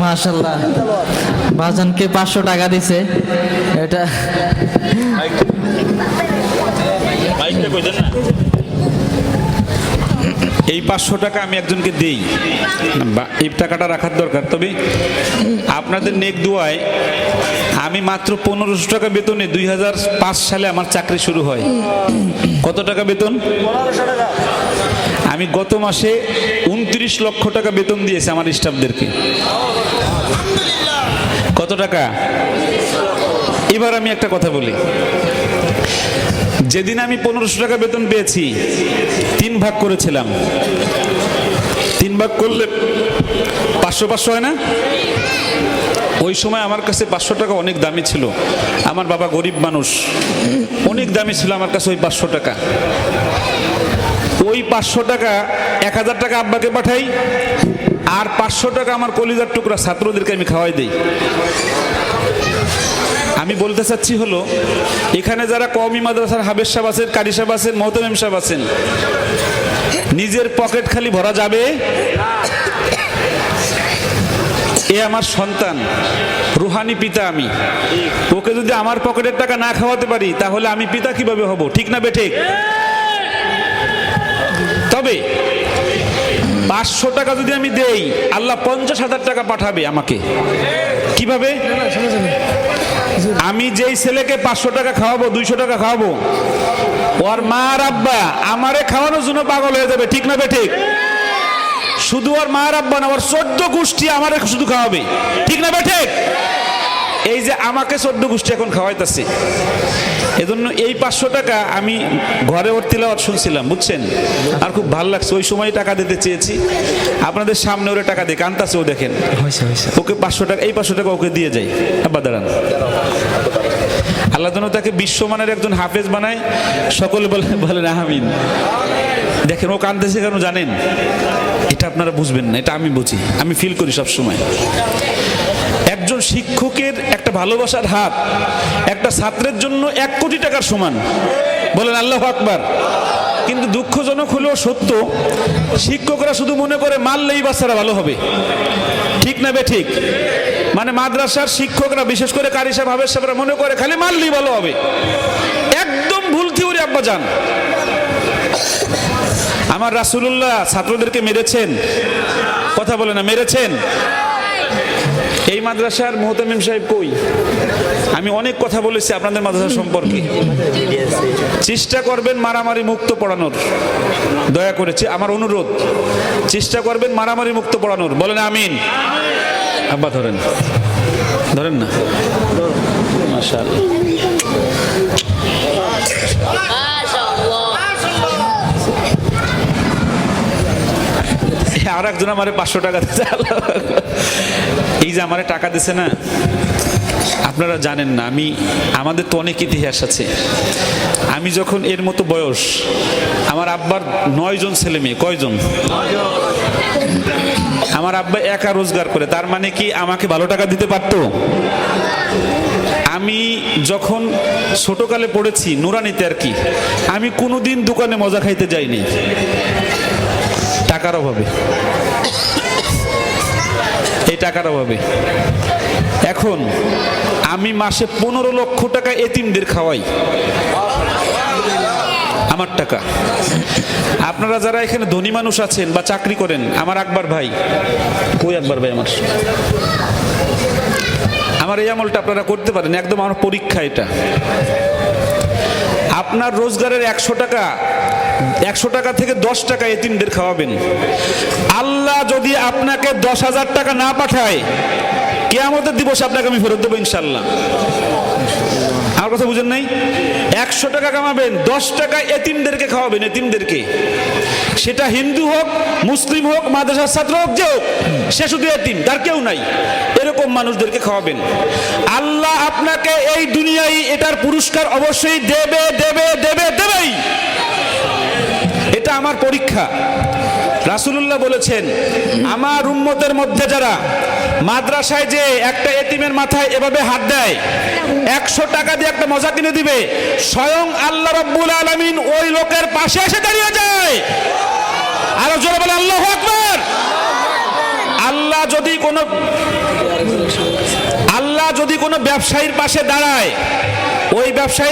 মাশাল্লাহ বাজানকে পাঁচশো টাকা দিছে। এটা এই পাঁচশো টাকা আমি একজনকে দিই। এই টাকাটা রাখার দরকার। তবে আপনাদের নেক দুয়ায় আমি মাত্র পনেরোশো টাকা বেতনে দুই হাজার পাঁচ সালে আমার চাকরি শুরু হয়। কত টাকা বেতন? আমি গত মাসে উনত্রিশ লক্ষ টাকা বেতন দিয়েছি আমার স্টাফদেরকে। কত টাকা? এবার আমি একটা কথা বলি। যেদিন আমি পনেরোশো টাকা বেতন পেয়েছি, তিন ভাগ করেছিলাম। তিন ভাগ করলে পাঁচশো পাঁচশো হয় না? ওই সময় আমার কাছে পাঁচশো টাকা অনেক দামি ছিল। আমার বাবা গরিব মানুষ। অনেক দামি ছিল আমার কাছে ওই পাঁচশো টাকা। ওই পাঁচশো টাকা, এক হাজার টাকা আব্বাকে পাঠাই, আর পাঁচশো টাকা আমার কলিজার টুকরা ছাত্রদেরকে আমি খাওয়াই দিই। আমি বলতে চাচ্ছি হলো, এখানে যারা কওমি মাদ্রাসার হাবেজ সাহেব আছেন, কারি সাহেব আছেন, মহতমেম সাহেব আছেন, নিজের পকেট খালি ভরা যাবে? এ আমার সন্তান, রুহানি পিতা আমি। ওকে যদি আমার পকেটের টাকা না খাওয়াতে পারি, তাহলে আমি পিতা কীভাবে হব? ঠিক না বেঠিক পাঁচশো টাকা যদি আমি দেই, আল্লাহ পঞ্চাশ হাজার টাকা পাঠাবে আমাকে। কীভাবে? আমি যেই ছেলেকে পাঁচশো টাকা খাওয়াবো, দুইশো টাকা খাওয়াবো, ওর মা আব্বা আমারে খাওয়ানোর জন্য পাগল হয়ে যাবে, ঠিক না বে ঠিক? শুধু ওর মা আর আব্বা না, ওর চোদ্দ গোষ্ঠী আমারে শুধু খাওয়াবে, ঠিক না বে ঠিক? এই যে আমাকে চোদ্দ গোষ্ঠী এখন খাওয়াইতেছে। এজন্য এই পাঁচশো টাকা আমি ঘরে ওর তিলাওয়াত শুনছিলাম বুঝছেন? আর খুব ভালো লাগছে ওই সময় টাকা দিতে চেয়েছি। আপনাদের সামনে ওরে টাকা দিয়ে কান্তাছে ও দেখেন। ওকে পাঁচশো টাকা এই পাঁচশো টাকা ওকে দিয়ে যাই। আব্বা দাঁড়ান। আল্লাহ যেন তাকে বিশ্বমানের একজন হাফেজ বানায় সকলে বলে বলেন আমিন। দেখেন ও কানতেছে কেন জানেন? এটা আপনারা বুঝবেন না এটা আমি বুঝি আমি ফিল করি সব সময় একজন শিক্ষকের একটা ভালোবাসার হাত একটা ছাত্রের জন্য এক কোটি টাকার সমান। বলেন আল্লাহ আকবার। কিন্তু দুঃখজনক হলেও সত্য, শিক্ষকরা শুধু মনে করে মারলেই বাচ্চারা, ভালো হবে। ঠিক না বে ঠিক? মানে মাদ্রাসার শিক্ষকরা, বিশেষ করে কারি সাহেব হাবেজ সাহেবরা মনে করে খালি মারলেই ভালো হবে। একদম ভুল থিওরি, আব্বা যান আমার রাসূলুল্লাহ ছাত্রদেরকে মেরেছেন। কথা বলে না, মেরেছেন। এই মাদ্রাসার মোহতামিম সাহেব কই? আমি অনেক কথা বলেছি আপনাদের মাদ্রাসা সম্পর্কে। চেষ্টা করবেন মারামারি মুক্ত পড়ানোর। দয়া করেছি আমার অনুরোধ। চেষ্টা করবেন মারামারি মুক্ত পড়ানোর। বলেন আমিন। আব্বা, ধরেন। ধরেন না। মাশাআল্লাহ। আর একজন আমার পাঁচশো টাকা আকবার। এই যে আমারে টাকা দিছে না, আপনারা জানেন না, আমি, আমাদের তো অনেক ইতিহাস আছে। আমি যখন এর মতো বয়স, আমার আব্বার নয় জন ছেলে মেয়ে, কয়জন? আমার আব্বা একা রোজগার করে, তার মানে কি আমাকে ভালো টাকা দিতে পারতো? আমি যখন ছোটকালে পড়েছি, নুরানিতে আর কি, আমি কোনোদিন দোকানে মজা খাইতে যাইনি। টাকার অভাবে। এই টাকার অভাবে। এখন আমি মাসে পনেরো লক্ষ টাকা এতিমদের খাওয়াই। আমার টাকা। আপনারা যারা এখানে ধনী মানুষ আছেন বা চাকরি করেন আমার আকবর ভাই। কই আকবর ভাই আমার? আমার এই আমলটা আপনারা করতে পারেন একদম আমার পরীক্ষা এটা। আপনার রোজগারের একশো টাকা একশো টাকা থেকে দশ টাকা এতিমদের খাওয়াবেন। আল্লাহ যদি আপনাকে দশ হাজার টাকা না পাঠায়, কেয়ামতের দিবসে আপনাকে আমি ফেরত দেবো ইনশাল্লাহ। আমার কথা বুঝেন নাই? একশো টাকা কামাবেন, দশ টাকা এতিমদেরকে খাওয়াবেন, এতিমদেরকে। সেটা হিন্দু হোক, মুসলিম হোক, মাদ্রাসার ছাত্র হোক, যে হোক, সে শুধু এতিম, তার কেউ নাই। এরকম মানুষদেরকে খাওয়াবেন। আল্লাহ আপনাকে এই দুনিয়ায় এটার পুরস্কার অবশ্যই দেবে দেবে দেবে, দেবেই। এটা আমার পরীক্ষা। রাসূলুল্লাহ বলেছেন, আমার উম্মতের মধ্যে যারা মাদ্রাসায় যে একটা এতিমের মাথায় এভাবে হাত দেয়, একশো টাকা দিয়ে একটা মজা কিনে দিবে, স্বয়ং আল্লাহ রব্বুল আলমিন ওই লোকের পাশে এসে দাঁড়িয়ে যায়। আরও জোরে বলে আল্লাহ আকবার! আল্লাহ যদি কোনো, আল্লাহ যদি কোনো ব্যবসায়ীর পাশে দাঁড়ায়, ওই ব্যবসায়ী